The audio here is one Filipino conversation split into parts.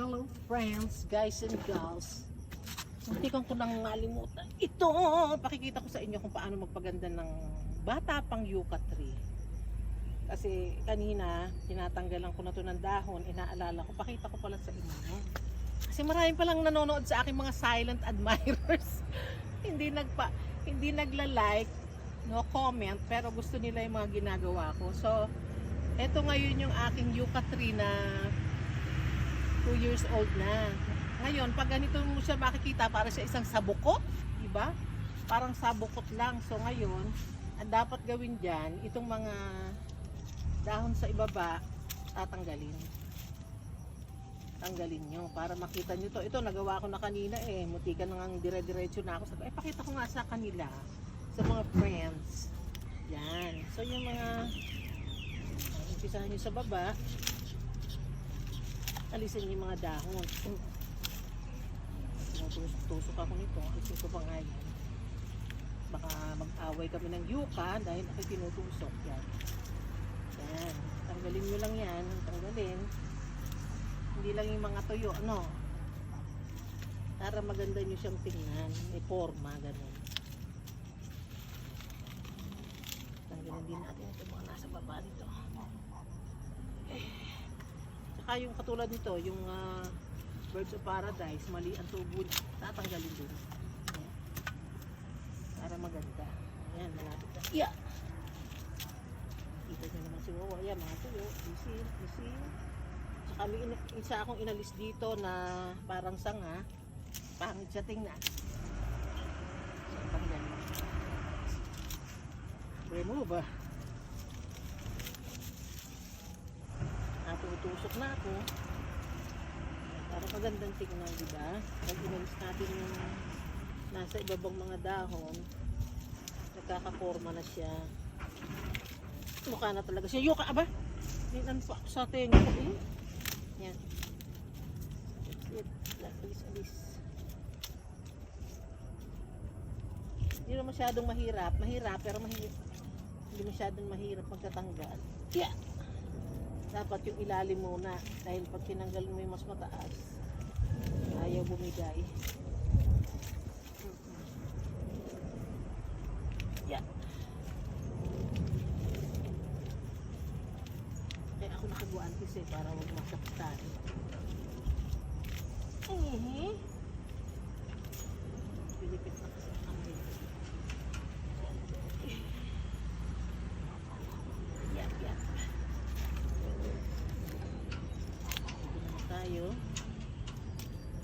Hello friends, guys and gals. Hindi ko ko nang malimutan. Ito, pakikita ko sa inyo kung paano magpaganda ng bata pang yucca tree. Kasi kanina, tinatanggalan ko na to ng dahon, inaalala ko, pakita ko pala sa inyo. Kasi marami palang nanonood sa aking mga silent admirers. hindi nagpa, hindi nagla-like, no comment, pero gusto nila yung mga ginagawa ko. So, eto ngayon yung aking yucca tree na 2 years old na. Ngayon, pag ganito mo siya makikita, para sa isang sabukot, di ba? Parang sabukot lang. So ngayon, ang dapat gawin diyan, itong mga dahon sa ibaba, tatanggalin. Tanggalin nyo para makita nyo to. Ito, nagawa ko na kanina eh. Mutika na nga dire-diretso na ako. Sabi, eh, pakita ko nga sa kanila. Sa mga friends. Yan. So, yung mga umpisahan nyo sa baba, alisin yung mga dahon. Tusok ako nito. Alisin ko pa nga yan. Baka mag-away kami ng yuka dahil ako tinutusok. Yan. Yan. Tanggalin nyo lang yan. Tanggalin. Hindi lang yung mga tuyo. Ano? Para maganda nyo siyang tingnan. May forma. Ganun. Tanggalin din natin ito mga nasa baba nito. Saka yung katulad nito, yung ah, Birds of Paradise, mali ang tubo, tatanggalin din. Ayan. Para maganda. Ayan, malapit na. Yeah! Kita nyo naman si Wawa. Ayan, mga tuyo. Isin, isin. Saka may isa akong inalis dito na parang sanga. Pangit siya tingnan. So, tanggalin. Remove ah. Natutusok na ako. Para magandang tingnan, di ba? Pag inalis natin yung nasa ibabang mga dahon, nagkakaporma na siya. Mukha na talaga siya. Yuka, aba! Ninan pa ako sa tenga ko eh. Yan. That's it. Alis, alis. Hindi na masyadong mahirap. Mahirap, pero mahirap. Hindi masyadong mahirap magtatanggal. Yeah! Dapat yung ilalim muna dahil pag tinanggal mo yung mas mataas ayaw bumigay. Yeah. Kaya ako nakaguantis eh para huwag masaktan eh pilipit na kasi ang kamay yeah yeah Dito naman tayo.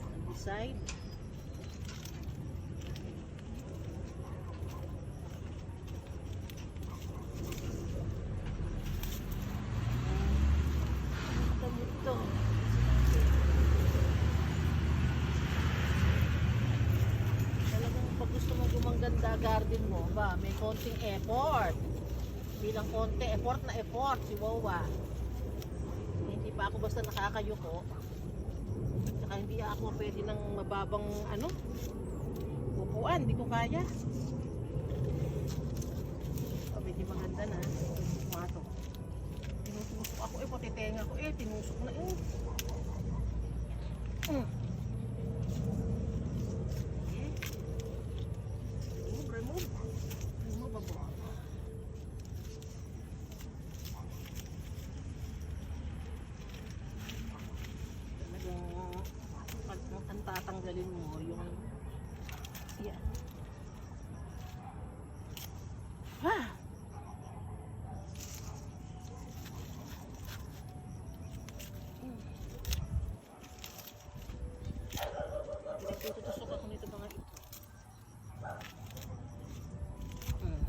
On this side. Gumaganda garden mo, ba, may konting effort. Bilang konti, effort na effort si Wawa hindi pa ako basta nakakayuko saka hindi ako pwede ng mababang ano upuan, hindi ko kaya. O medyo maganda na. Mga to. Tinutusok ako. Eh pati tenga ko. Eh tinusok na eh mm. Okay. remove, remove remove abo talagang pag ang tatanggalin mo yung yan ha Pinagtutusok ako nito mga ito. Hmm.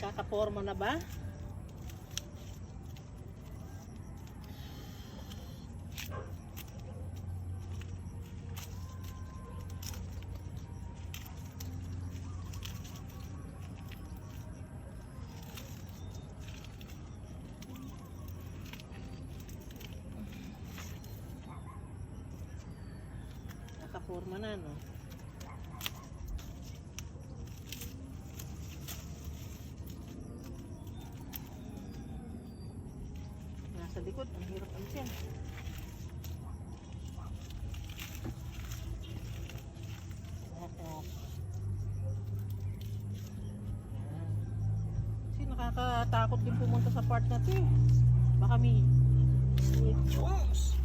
Kakaporma na ba? forma na, no? Nasa likod, ang hirap ang siya. Kasi nakakatakot din pumunta sa part na to eh. Baka may... Chunks!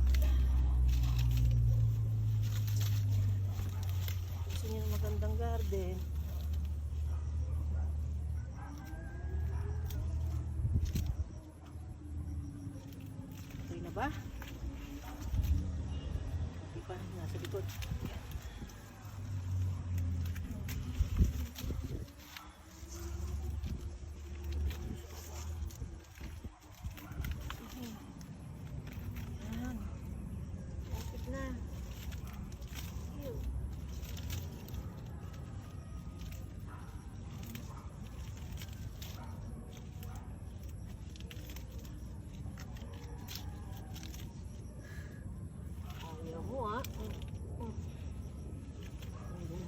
Garden. Okay na ba? Okay pa, nasa likod. Yan. Lapit na. Ew. Ayaw mo ah. Ayun.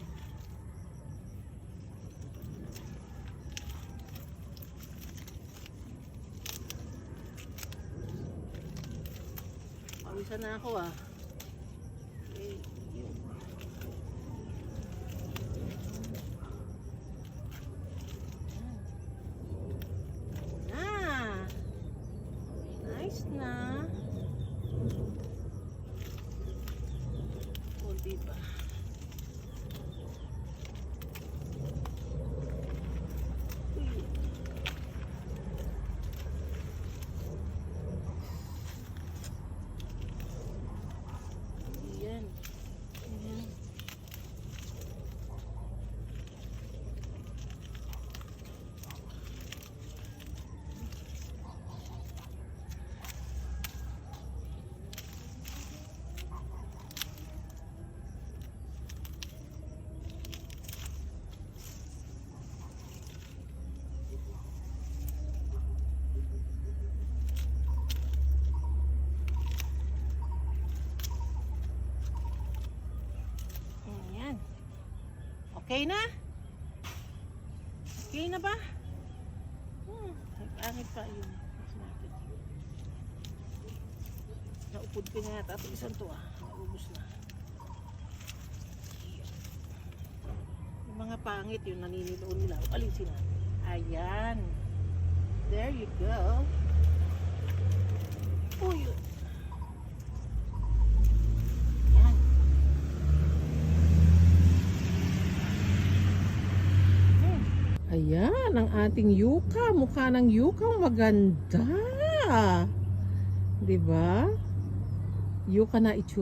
Pawisan na ako ah. Eh, yun. Yan. Na. Nice na. Kunti pa. Uy. Yan. Yan. Ayan. Okay na? Okay na ba? Hmm, ay pangit pa yun. Naupod ko nga yata isang to ah. Naubos na. Yung mga pangit yung naniniloon nila. Alisin na. Ayan. There you go. Uy. Yan. Ayan, ang ating yuka. Mukha ng yuka maganda. 'Di ba? Yuka na itsura.